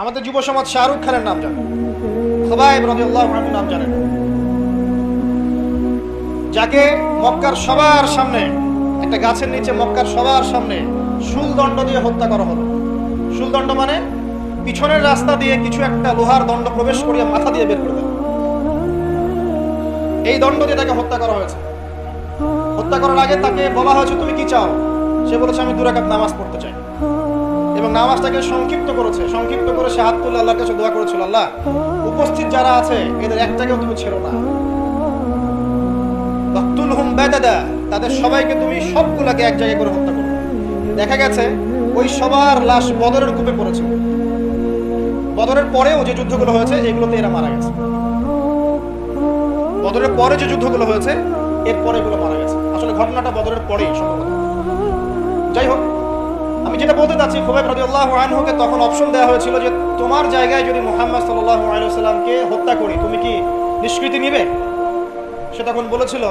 আমাদের যুব সমাজ শাহরুখ খানের নাম জানে। সবাই রাদিয়াল্লাহু আনহু নাম জানেন যাকে মক্কার সবার সামনে, একটা গাছের নিচে মক্কার সবার সামনে শুলদণ্ড দিয়ে হত্যা করা হলো। শুলদণ্ড মানে পিছনের রাস্তা দিয়ে কিছু একটা লোহার দণ্ড প্রবেশ করিয়ে মাথা দিয়ে বের করে দেয় এই দণ্ড দিয়ে তাকে হত্যা করা হয়েছে। হত্যা করার আগে তাকে বলা হয়েছে, তুমি কি চাও? সে বলেছে, আমি দুরাকাত নামাজ পড়তে চাই। নামাজটাকে সংক্ষিপ্ত করেছে। সংক্ষিপ্ত করে সে হাত তুলে আল্লাহর কাছে দোয়া করেছিল, আল্লাহ, উপস্থিত যারা আছে, এদের একটাকেও তুমি ছেড়ো না। বাক্তুল হুম বেদাদা, তাদের সবাইকে তুমি সবগুলাকে এক জায়গায় করে হত্যা করো। দেখা গেছে, ওই সবার লাশ বদরের কূপে পড়েছে। বদরের পরেও যে যুদ্ধগুলো হয়েছে, এগুলোতে এরা মারা গেছে। বদরের পরে যে যুদ্ধগুলো হয়েছে এর পরে এগুলো মারা গেছে। আসলে ঘটনাটা বদরের পরেই সম্ভবত যাই হোক আমি যেটা বলতে চাচ্ছি, খুবাইব রাদিয়াল্লাহু আনহুকে তখন অপশন দেওয়া হয়েছিল যে, তোমার জায়গায় যদি মোহাম্মদ সাল্লাহ আলাইহি ওয়াসাল্লামকে হত্যা করি, তুমি কি নিষ্কৃতি নিবে? সে তখন বলেছিল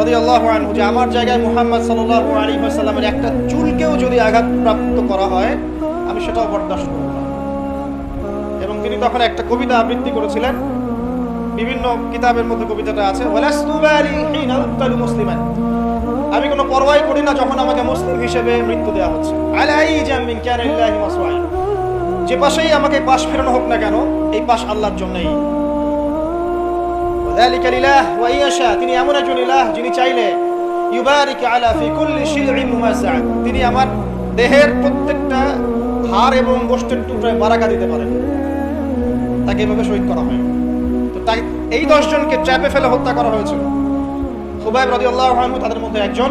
রাদিয়াল্লাহু আনহু যে, আমার জায়গায় মুহাম্মদ সাল্লাল্লাহু আলাইহি ওয়াসাল্লামের একটা চুলকেও যদি আঘাতপ্রাপ্ত করা হয়, আমি সেটাও বরদাস্ত করব এবং তিনি তখন একটা কবিতা আবৃত্তি করেছিলেন। বিভিন্ন কিতাবের মধ্যে কবিতাটা আছে আমি কোনো পরোয়াই করি না যখন আমাকে মুসলিম হিসেবে মৃত্যু দেওয়া হচ্ছে। যে পাশেই আমাকে পাশ ফেরানো হোক না কেন, এই পাশ আল্লাহর জন্যই। তিনি এমন একজন ইলাহ যিনি চাইলে তিনি আমার দেহের প্রত্যেকটা হাড় এবং গোষ্ঠের টুকরায় বারাকা দিতে পারেন। তাকে এভাবে শহীদ করা হয়। তো তাই এই দশজনকে ট্র্যাপে ফেলে হত্যা করা হয়েছিল। খুবাইব রাদিয়াল্লাহু আনহু তাদের মধ্যে একজন।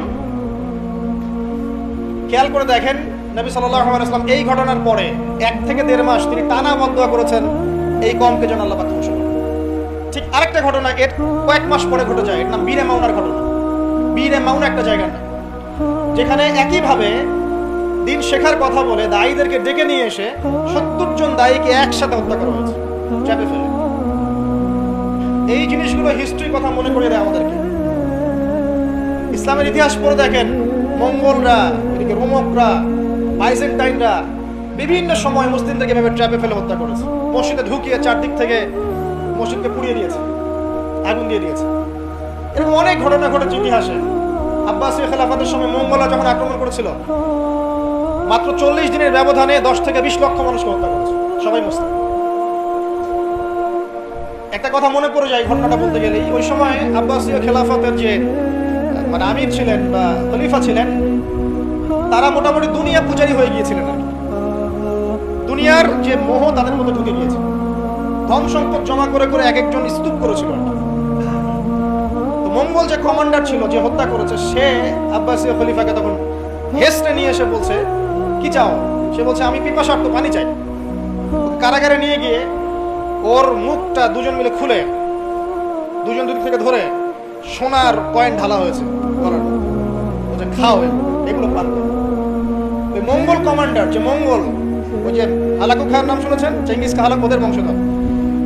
খেয়াল করে দেখেন, নবী আলাইহি এই ঘটনার পরে এক থেকে দেড় মাস তিনি টানা বন্ধ করেছেন, এই কমকে যেন আল্লাহ ধ্বংস ঠিক আরেকটা ঘটনা, এর কয়েক মাস পরে ঘটে যায়, এর নাম বীরে মাউনার ঘটনা। বীরে মাউনা একটা জায়গার নাম। যেখানে একইভাবে দিন শেখার কথা বলে দায়ীদেরকে ডেকে নিয়ে এসে সত্তর জন দায়ীকে একসাথে হত্যা করা হয়েছে এই জিনিসগুলো হিস্ট্রির কথা মনে করে দেয় আমাদেরকে। ইসলামের ইতিহাস পড়ে দেখেন, মঙ্গলরা, এদিকে রোমকরা, বাইজেন্টাইনরা বিভিন্ন সময় মুসলিমদেরকে এভাবে ট্র্যাপে ফেলে হত্যা করেছে। মসজিদে ঢুকিয়ে চারদিক থেকে মসজিদকে পুড়িয়ে দিয়েছে, আগুন দিয়ে দিয়েছে। এরকম অনেক ঘটনা ঘটেছে ইতিহাসে। আব্বাসীয় খেলাফাতের সময় মঙ্গলরা যখন আক্রমণ করেছিল, মাত্র চল্লিশ দিনের ব্যবধানে দশ থেকে বিশ লক্ষ মানুষকে হত্যা করেছে, সবাই মুসলিম। একটা কথা মনে পড়ে যায় ঘটনাটা বলতে গেলেই ওই সময় আব্বাসীয় খেলাফতের যে মানে আমির ছিলেন বা খলিফা ছিলেন, তারা মোটামুটি দুনিয়া পূজারী হয়ে গিয়েছিলেন আর দুনিয়ার যে মোহ তাদের মধ্যে ঢুকে গিয়েছে। ধন সম্পদ জমা করে করে এক একজন স্তূপ করেছিল তো মঙ্গল যে কমান্ডার ছিল, যে হত্যা করেছে, সে আব্বাসীয় খলিফাকে তখন হেস্টে নিয়ে এসে বলছে, কি চাও? সে বলছে, আমি পিপাসার্থ পানি চাই। কারাগারে নিয়ে গিয়ে ওর মুখটা দুজন মিলে খুলে, দুজন দুদিক থেকে ধরে সোনার কয়েন ঢালা হয়েছে। খাও এগুলো, এগুলো ওই মঙ্গল কমান্ডার যে মঙ্গল ওই যে হালাকু খান নাম শুনেছেন? চেঙ্গিস খা হালাক ওদের বংশধর।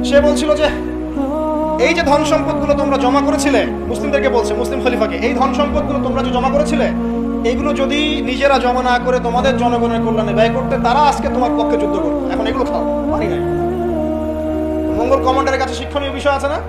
সে বলছিল যে এই যে ধন সম্পদগুলো তোমরা জমা করেছিলে মুসলিমদেরকে বলছে মুসলিম খলিফাকে এই ধন সম্পদগুলো তোমরা যে জমা করেছিলে এইগুলো যদি নিজেরা জমা না করে তোমাদের জনগণের কল্যাণে ব্যয় করতে তারা আজকে তোমার পক্ষে যুদ্ধ করবে। এখন এগুলো খাও পানি নাই। মঙ্গল কমান্ডারের কাছে শিক্ষণীয় বিষয় আছে না?